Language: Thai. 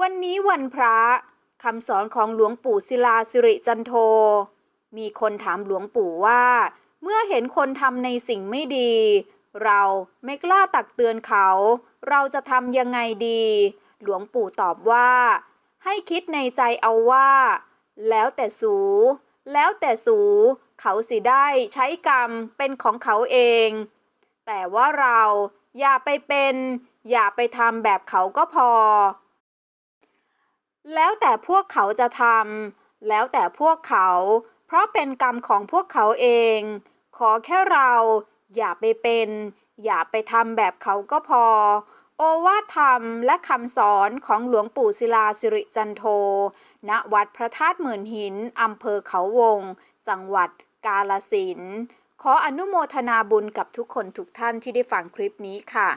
วันนี้วันพระคำสอนของหลวงปู่ศิลาสิริจันโท มีคนถามหลวงปู่ว่า เมื่อเห็นคนทำในสิ่งไม่ดี เราไม่กล้าตักเตือนเขา เราจะทำยังไงดี หลวงปู่ตอบว่า ให้คิดในใจเอาว่า แล้วแต่สู แล้วแต่สู เขาสิได้ใช้กรรมเป็นของเขาเอง แต่ว่าเราอย่าไปเป็น อย่าไปทำแบบเขาก็พอ แล้วแต่พวกเขาจะทำแล้วแต่พวกเขา เพราะเป็นกรรมของพวกเขาเอง ขอแค่เราอย่าไปเป็น อย่าไปทำแบบเขาก็พอ โอวาทธรรมและคำสอนของหลวงปู่ศิลาสิริจันโท ณ วัดพระธาตุหมื่นหินอำเภอเขาวง จังหวัดกาลสินธุขออนุโมทนาบุญกับทุกคนทุกท่านที่ได้ฟังคลิปนี้ค่ะ